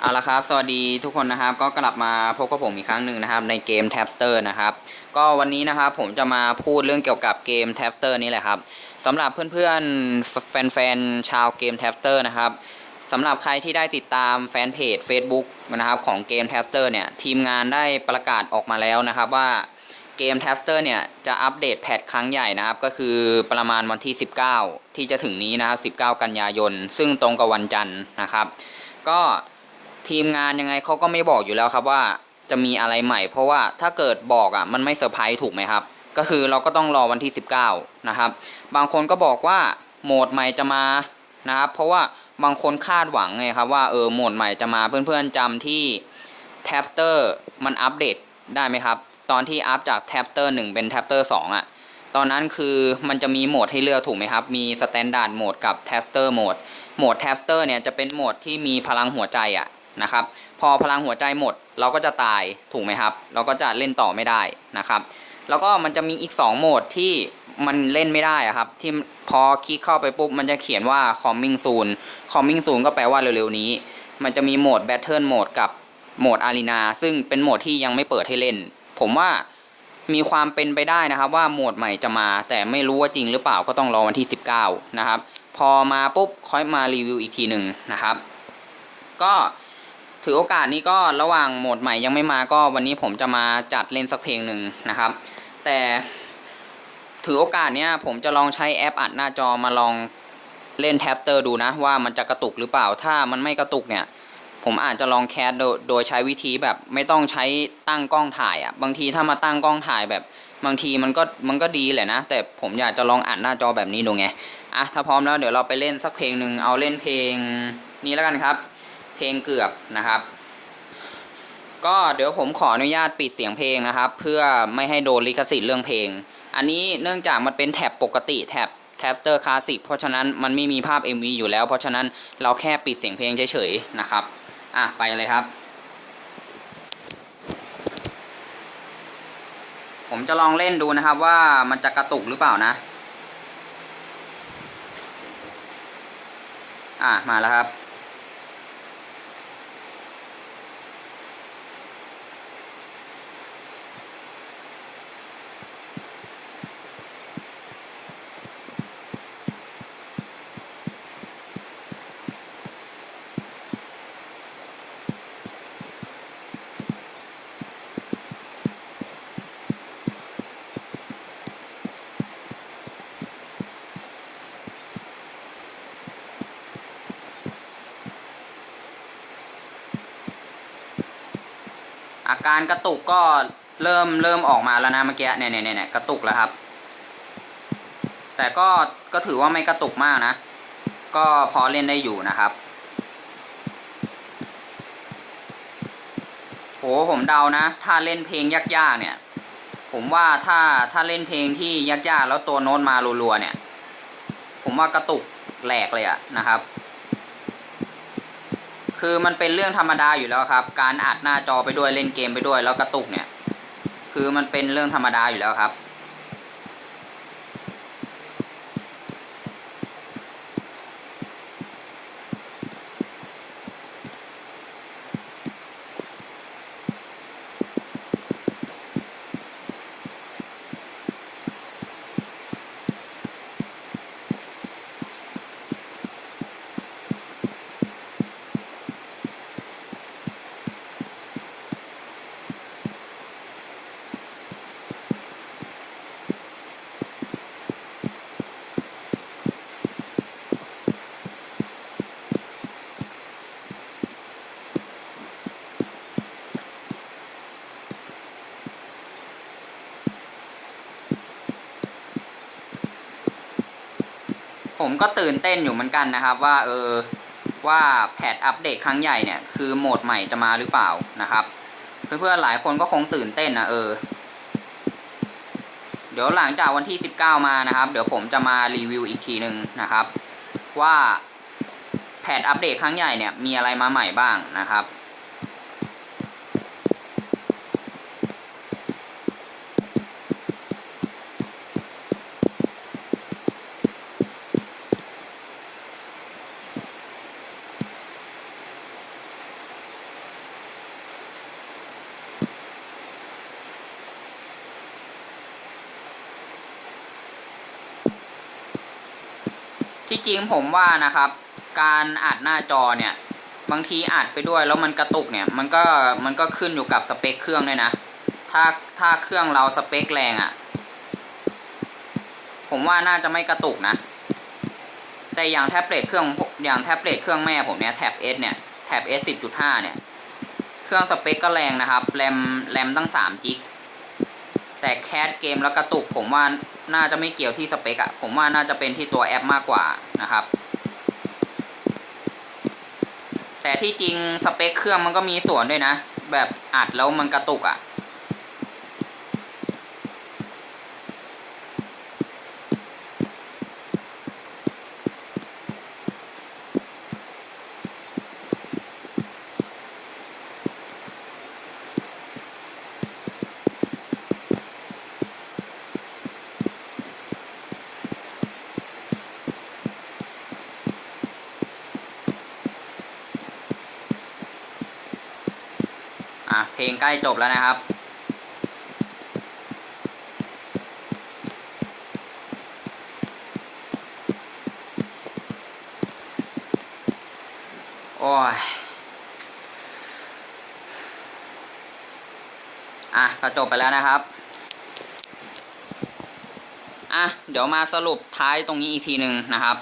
เอาละครับ สวัสดีทุกคนนะครับ ก็กลับมาพบกับผมอีกครั้งหนึ่งนะครับ ในเกม t a p s t e r นะครับ ก็วันนี้นะครับผมจะมาพูดเรื่องเกี่ยวกับเกม t a p s t e r นี่แหละครับสำหรับเพื่อนๆ แฟนๆ ชาวเกม t a p s t e r นะครับสำหรับใครที่ได้ติดตามแฟนเพจ Facebook นะครับของเกม t a p s t e r เนี่ยทีมงานได้ประกาศออกมาแล้วนะครับว่าเกม t a p s t e r เนี่ยจะอัปเดตแพทครั้งใหญ่นะครับ ก็คือประมาณวันที่ 19 ที่จะถึงนี้นะครับ 19 กันยายน ซึ่งตรงกับวันจันทร์นะครับ ก็ ทีมงานยังไงเขาก็ไม่บอกอยู่แล้วครับว่าจะมีอะไรใหม่ เพราะว่าถ้าเกิดบอกอะมันไม่เซอร์ไพรส์ถูกไหมครับ ก็คือเราก็ต้องรอวันที่ 19 นะครับ บางคนก็บอกว่าโหมดใหม่จะมานะครับ เพราะว่าบางคนคาดหวังไงครับว่าเออโหมดใหม่จะมาเพื่อนๆจำที่แท็บเตอร์มันอัปเดตได้ไหมครับ ตอนที่อัปจากแท็บเตอร์1เป็นแท็บเตอร์2อะตอนนั้นคือมันจะมีโหมดให้เลือกถูกไหมครับ มีสแตนดาร์ดโหมดกับแท็บเตอร์โหมดโหมดแท็บเตอร์เนี่ยจะเป็นโหมดที่มีพลังหัวใจอะ นะครับ พอพลังหัวใจหมดเราก็จะตายถูกไหมครับ เราก็จะเล่นต่อไม่ได้นะครับ แล้วก็มันจะมีอีก 2 โหมดที่มันเล่นไม่ได้อะครับ ที่พอคลิกเข้าไปปุ๊บมันจะเขียนว่า coming soon coming soon ก็แปลว่าเร็วๆนี้ มันจะมีโหมด battle mode กับโหมด arena ซึ่งเป็นโหมดที่ยังไม่เปิดให้เล่น ผมว่ามีความเป็นไปได้นะครับ ว่าโหมดใหม่จะมา แต่ไม่รู้ว่าจริงหรือเปล่าก็ต้องรอวันที่ 19 นะครับ พอมาปุ๊บค่อยมารีวิวอีกทีหนึ่งนะครับ ก็ ถือโอกาสนี้ก็ระหว่างโหมดใหม่ยังไม่มาก็วันนี้ผมจะมาจัดเล่นสักเพลงหนึ่งนะครับ แต่ถือโอกาสเนี้ยผมจะลองใช้แอปอัดหน้าจอมาลองเล่นแท็บเตอร์ดูนะ ว่ามันจะกระตุกหรือเปล่าถ้ามันไม่กระตุกเนี่ย ผมอาจจะลองแคสโดยใช้วิธีแบบไม่ต้องใช้ตั้งกล้องถ่ายอะ่ะบางทีถ้ามาตั้งกล้องถ่ายแบบบางทีมันก็มันก็ดีแหละนะ แต่ผมอยากจะลองอัดหน้าจอแบบนี้ดูไงอะถ้าพร้อมแล้วเดี๋ยวเราไปเล่นสักเพลงหนึ่งเอาเล่นเพลงนี้แล้วกันครับ เพลงเกือบนะครับ ก็เดี๋ยวผมขออนุญาตปิดเสียงเพลงนะครับ เพื่อไม่ให้โดนลิขสิทธิ์เรื่องเพลง อันนี้เนื่องจากมันเป็นแท็บปกติแท็บแท็บเตอร์คลาสสิกเพราะฉะนั้นมันไม่มีภาพ MV อยู่แล้ว เพราะฉะนั้นเราแค่ปิดเสียงเพลงเฉยๆนะครับ อะไปเลยครับ ผมจะลองเล่นดูนะครับว่ามันจะกระตุกหรือเปล่านะ อะมาแล้วครับ อาการกระตุกก็เริ่มเริ่มออกมาแล้วนะเมื่อกี้เนี่ยเนี่ยเนี่ยกระตุกแล้วครับ แต่ก็ก็ถือว่าไม่กระตุกมากนะ ก็พอเล่นได้อยู่นะครับโหผมเดานะ ถ้าเล่นเพลงยากๆเนี่ย ผมว่าถ้าถ้าเล่นเพลงที่ยากๆแล้วตัวโน้ตมารัวๆเนี่ย ผมว่ากระตุกแหลกเลยอะนะครับ คือมันเป็นเรื่องธรรมดาอยู่แล้วครับ การอัดหน้าจอไปด้วยเล่นเกมไปด้วยแล้วกระตุกเนี่ย คือมันเป็นเรื่องธรรมดาอยู่แล้วครับ ผมก็ตื่นเต้นอยู่เหมือนกันนะครับว่าเออว่าแพทอัปเดตครั้งใหญ่เนี่ยคือโหมดใหม่จะมาหรือเปล่านะครับ เพื่อนๆหลายคนก็คงตื่นเต้นนะเออ เดี๋ยวหลังจากวันที่ 19 มานะครับ เดี๋ยวผมจะมารีวิวอีกทีหนึ่งนะครับ ว่าแพทอัปเดตครั้งใหญ่เนี่ยมีอะไรมาใหม่บ้างนะครับ ที่จริงผมว่านะครับ การอัดหน้าจอเนี่ย บางทีอัดไปด้วยแล้วมันกระตุกเนี่ย มันก็มันก็ขึ้นอยู่กับสเปคเครื่องด้วยนะ ถ้าถ้าเครื่องเราสเปคแรงอะ่ะ ผมว่าน่าจะไม่กระตุกนะ แต่อย่างแท็บเล็ตเครื่องอย่างแท็บเล็ตเครื่องแม่ผมเนี่ยแท็บ S เนี่ยแท็บ S 10.5เนี่ย เครื่องสเปคก็แรงนะครับ แรมแรมตั้ง3จิกแต่แคสเกมแล้วกระตุกผมว่า น่าจะไม่เกี่ยวที่สเปคอะผมว่าน่าจะเป็นที่ตัวแอปมากกว่านะครับ แต่ที่จริงสเปคเครื่องมันก็มีส่วนด้วยนะ แบบอัดแล้วมันกระตุกอะ อะเพลงใกล้จบแล้วนะครับ โอ้ย อะก็จบไปแล้วนะครับ อะ เดี๋ยวมาสรุปท้ายตรงนี้อีกทีหนึ่งนะครับ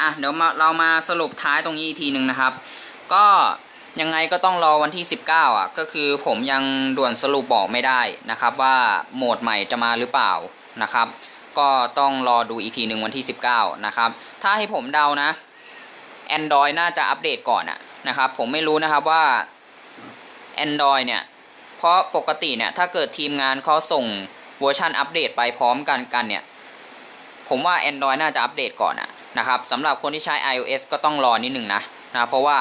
อะเดี๋ยวมาเรามาสรุปท้ายตรงนี้อีกทีหนึ่งนะครับ ก็ยังไงก็ต้องรอวันที่ 19 อะ ก็คือผมยังด่วนสรุปบอกไม่ได้นะครับ ว่าโหมดใหม่จะมาหรือเปล่านะครับ ก็ต้องรอดูอีกทีหนึ่งวันที่ 19 นะครับ ถ้าให้ผมเดานะ Android น่าจะอัปเดตก่อนอะนะครับ ผมไม่รู้นะครับว่า Android เนี่ย เพราะปกติเนี่ย ถ้าเกิดทีมงานเขาส่งเวอร์ชันอัปเดตไปพร้อมกันกันเนี่ย ผมว่า Android น่าจะอัปเดตก่อนอะ นะครับสำหรับคนที่ใช้ iOS ก็ต้องรอนิดหนึ่งนะนะเพราะว่า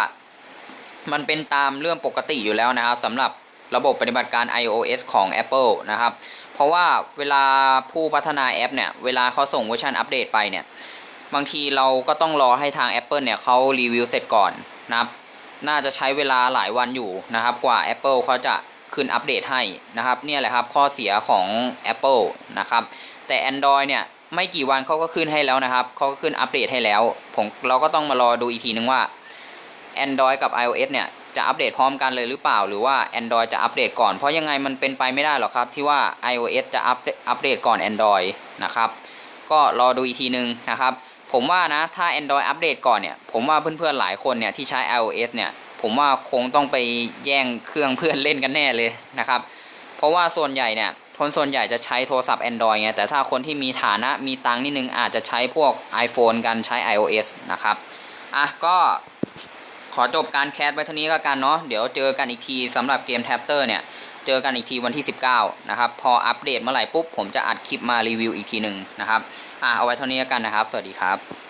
มันเป็นตามเรื่องปกติอยู่แล้วนะครับสำหรับระบบปฏิบัติการ iOS ของ Apple นะครับ เพราะว่าเวลาผู้พัฒนาแอปเนี่ย เวลาเขาส่งเวอร์ชันอัปเดตไปเนี่ย บางทีเราก็ต้องรอให้ทาง Apple เนี่ยเขารีวิวเสร็จก่อนนะครับ น่าจะใช้เวลาหลายวันอยู่นะครับ กว่า Apple เขาจะขึ้นอัปเดตให้นะครับ เนี่ยแหละครับข้อเสียของ Apple นะครับ แต่ Android เนี่ย ไม่กี่วันเขาก็ขึ้นให้แล้วนะครับเขาก็ขึ้นอัปเดตให้แล้ว ผมเราก็ต้องมารอดูอีกทีนึงว่า Android กับ iOS เนี่ยจะอัปเดตพร้อมกันเลยหรือเปล่า หรือว่า Android จะอัปเดตก่อนเพราะยังไงมันเป็นไปไม่ได้หรอกครับ ที่ว่า iOS จะอัปอัปเดตก่อน Android นะครับ ก็รอดูอีกทีนึงนะครับ ผมว่านะถ้า Android อัปเดตก่อนเนี่ยผมว่าเพื่อนๆหลายคนเนี่ยที่ใช้ iOS เนี่ยผมว่าคงต้องไปแย่งเครื่องเพื่อนเล่นกันแน่เลยนะครับ เพราะว่าส่วนใหญ่เนี่ย คนส่วนใหญ่จะใช้โทรศัพท์ Android ไงแต่ถ้าคนที่มีฐานะมีตังนิดนึงอาจจะใช้พวก iPhone กันใช้ iOS นะครับอะก็ขอจบการแคสไว้เท่านี้ก็กันเนาะเดี๋ยวเจอกันอีกทีสำหรับเกม t a p t e r เนี่ยเจอกันอีกทีวันที่ 19 นะครับ พออัปเดตเมื่อไหร่ปุ๊บ ผมจะอัดคลิปมารีวิวอีกทีหนึ่งนะครับ อะเอาไว้เท่านี้กันนะครับ สวัสดีครับ